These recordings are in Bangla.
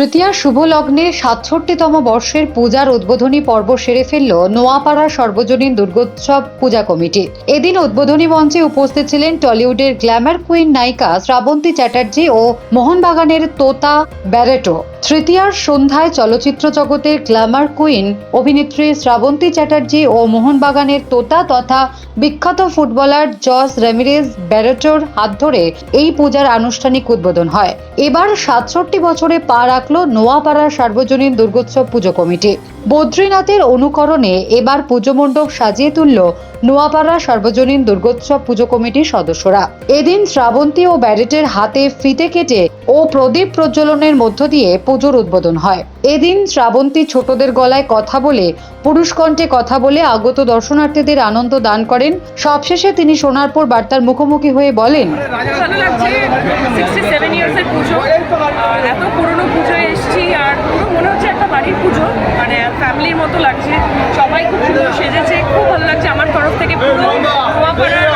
তৃতীয়া শুভ লগ্নে সাতষট্টিতম বর্ষের পূজার উদ্বোধনী পর্ব সেরে ফেলল নোয়াপাড়া সর্বজনীন দুর্গোৎসব পূজা কমিটি। এদিন উদ্বোধনী মঞ্চে উপস্থিত ছিলেন টলিউডের গ্ল্যামার কুইন নায়িকা শ্রাবন্তী চ্যাটার্জি ও মোহনবাগানের তোতা ব্যারেটো। তৃতীয়ার সন্ধ্যায় চলচ্চিত্র জগতের গ্ল্যামার কুইন, অভিনেত্রী শ্রাবন্তী চ্যাটার্জি ও মোহনবাগানের তোতা তথা বিখ্যাত ফুটবলার জস রেমিরেজ ব্যারেটোর হাত ধরে এই পূজার আনুষ্ঠানিক উদ্বোধন হয়। এবার সাতষট্টি বছরে পা রাখল নোয়াপাড়ার সার্বজনীন দুর্গোৎসব পুজো কমিটি। বদ্রীনাথের অনুকরণে এবার পুজো মণ্ডপ সাজিয়ে তুলল নোয়াপাড়া সর্বজনীন দুর্গোৎসব পুজো কমিটির সদস্যরা। এদিন শ্রাবন্তী ও ব্যারেটের হাতে ফিতে কেটে ও প্রদীপ প্রজ্বলনের মধ্য দিয়ে পুজোর উদ্বোধন হয়। এদিন শ্রাবন্তী ছোটদের গলায় কথা বলে, পুরুষ কণ্ঠে কথা বলে আগত দর্শনার্থীদের আনন্দ দান করেন। সবশেষে তিনি সোনারপুর বার্তার মুখোমুখি হয়ে বলেন পুজো। মনে ফ্যামিলির মতো লাগছে। সুন্দর সেজেছে খুব ভালো লাগছে আমার তরফ থেকে পুরো নোয়াপাড়ার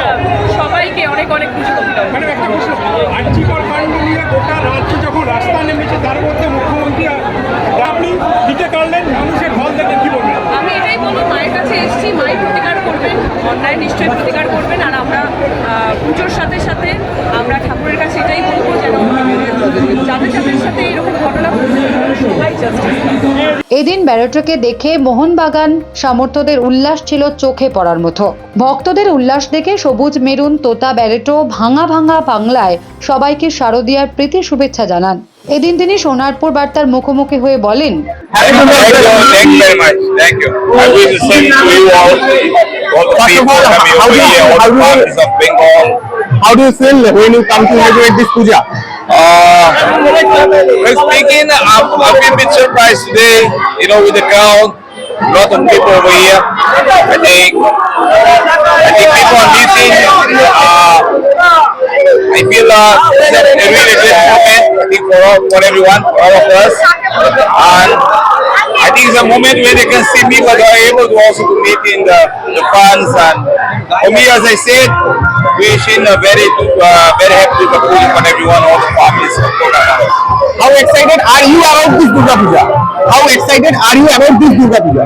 সবাইকে অনেক অনেক অভিনন্দন। ম্যাডাম একটা প্রশ্ন আর্যিকর কাণ্ড নিয়ে গোটা রাজ্য যখন রাস্তা নেমেছে তার মধ্যে মুখ্যমন্ত্রী আপনি দিতে পারলেন? মানুষের ঢল দেখে কি বলবেন? আমি এটাই বলব মায়ের কাছে এসেছি মাই প্রতিকার করবেন অন্যায় নিশ্চয়ই প্রতিকার করবেন আর আমরা পুজোর সাথে সাথে আমরা ঠাকুরের কাছে এটাই বলব যেন যাদের যাদের সাথে সেদিন ব্যারোট্রকে দেখে মোহনবাগান সমর্থদের উল্লাস ছিল চোখে পড়ার মতো ভক্তদের উল্লাস দেখে সবুজ মেরুন তোতা ব্যারেটো ভাঙা ভাঙা বাংলায় সবাইকে শারদীয়ার প্রীতি শুভেচ্ছা জানান এদিন তিনি সোনারপুর বার্তার মুখোমুখি হয়ে বলেন Uh, well, speaking, I'm, I've a bit surprised today, you know, with the crowd. A lot of people over here. I think, I think people are missing. Uh, I feel uh, it's a, a really great moment. I think for all, for everyone, for all of us, and I think it's a moment where they can see me, but they are able to also to meet in the, the fans. And for me, as I said, wishing a very, uh, very happy Puja for everyone, all the families of Kolkata. How excited are you about this Durga Puja? How excited are you about this Durga Puja?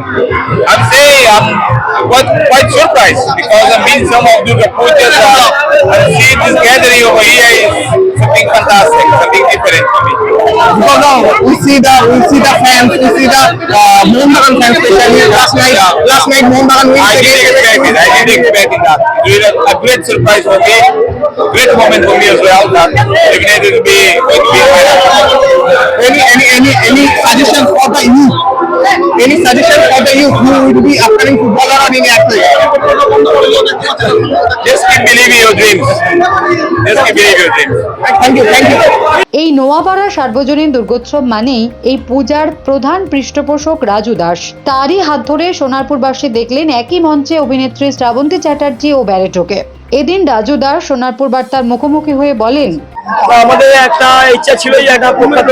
I'm saying I'm quite, quite surprised because I mean some of the Pujas uh, and seeing this gathering over here is something fantastic, something different for me. Because now we see the we see the fans, we see the uh, Mohun Bagan fans, especially last night. Last night Mohun Bagan wins I didn't expect it. It. A, a great surprise for me. Great moment for me as well. That definitely will be going to be my Any any any any suggestions for the youth? Any suggestions for the youth who will be upcoming footballer or any athlete? Just keep believing your dreams. Just keep believing your dreams. Thank you, thank you. এই নোয়াপাড়া সার্বজনীন দুর্গোৎসব মানেই এই পূজার প্রধান পৃষ্ঠপোষক রাজু দাস। তারই হাত ধরে সোনারপুরবাসী দেখলেন একই মঞ্চে অভিনেত্রী শ্রাবন্তী চ্যাটার্জি ও ব্যারেটোকে। এদিন রাজু দাস সোনারপুর বার্তার মুখোমুখি হয়ে বলেন, আমাদের একটা ইচ্ছা ছিল যে একটা প্রখ্যাত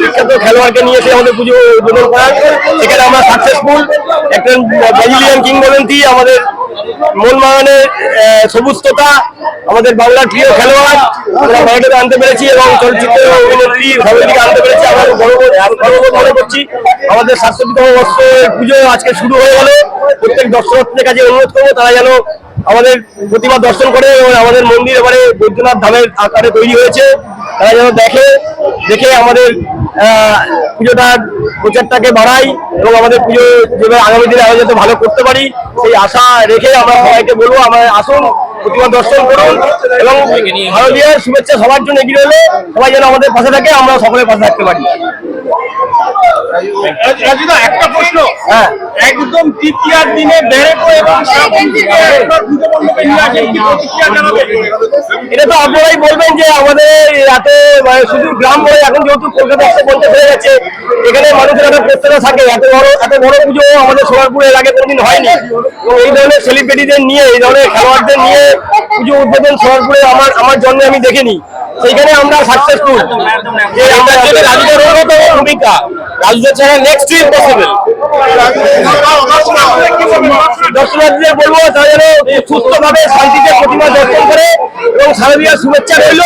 বিখ্যাত খেলোয়াড়কে নিয়ে এসে আমাদের পুজো উদ্বোধন করার। সেখানে আমরা সাকসেসফুল একজন ব্রাজিলিয়ান কিংবদন্তি আমাদের মোহনবাগানের আহ, সবুজ তোতা আমাদের বাংলার প্রিয় খেলোয়াড়। আমরা আনতে পেরেছি এবং চলচ্চিত্র অভিনেত্রী ভারতীকে আনতে পেরেছি। আমরা মনে করছি। আমাদের সাতষট্টিতম বর্ষের পুজো আজকে শুরু হয়ে গেল। প্রত্যেক দর্শনার্থীদের কাছে অনুরোধ করব তারা যেন আমাদের প্রতিমা দর্শন করে এবং আমাদের মন্দির এবারে বৈদ্যনাথ ধামের আকারে তৈরি হয়েছে। তারা যেন দেখে দেখে আমাদের পুজোটার প্রচারটাকে বাড়াই এবং আমাদের পুজো যেভাবে আগামী দিনে আমরা যাতে ভালো করতে পারি, সেই আশা রেখে আমরা সবাইকে বলব, আমরা আসুন, প্রতিমা দর্শন করুন এবং ভারতীয় শুভেচ্ছা সবার জন্য এগিয়ে এলে সবাই যেন আমাদের পাশে থাকে, আমরা সকলের পাশে থাকতে পারি। একটা প্রশ্ন। হ্যাঁ। একদম তৃতীয়ার দিনে এবং এটা তো আপনারাই বলবেন যে আমাদের রাতে মানে শুধু গ্রাম বলে এখন যেহেতু কলকাতা একশো পঞ্চাশ হয়ে গেছে এখানে মানুষের একটা প্রত্যাশা থাকে। এত বড় এত বড় পুজো আমাদের সোনারপুরে এর আগে কোনোদিন হয়নি। এবং এই ধরনের সেলিব্রিটিদের নিয়ে এই ধরনের খেলোয়াড়দের নিয়ে পুজো উদ্বোধন সোনারপুরে আমার আমার জন্মে আমি দেখিনি। সেইখানে আমরা সাকসেসফুল যে আমরা রাজুদের অন্যতম ভূমিকা রাজুদের ছাড়া নেক্সট ইম্পসিবল দর্শনার্থীদের বলব, তারা যেন সুস্থভাবে শান্তিতে প্রতিমা দর্শন করে এবং শুভেচ্ছা রইল।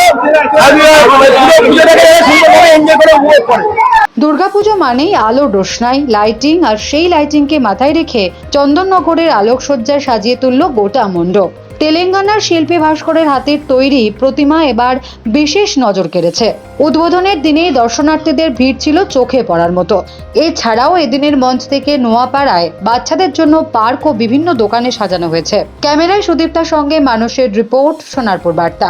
দুর্গাপুজো মানেই আলো, রোশনাই লাইটিং আর সেই লাইটিংকে মাথায় রেখে চন্দননগরের আলোকসজ্জায় সাজিয়ে তুলল গোটা মণ্ডপ। তেলেঙ্গানার শিল্পী ভাস্করের হাতের তৈরি প্রতিমা এবার বিশেষ নজর কেড়েছে। উদ্বোধনের দিনে দর্শনার্থীদের ভিড় ছিল চোখে পড়ার মতো। এছাড়াও এদিনের মঞ্চ থেকে নোয়াপাড়ায় বাচ্চাদের জন্য পার্ক ও বিভিন্ন দোকানে সাজানো হয়েছে। ক্যামেরায় সুদীপ্তার সঙ্গে মানুষের রিপোর্ট, সোনারপুর বার্তা।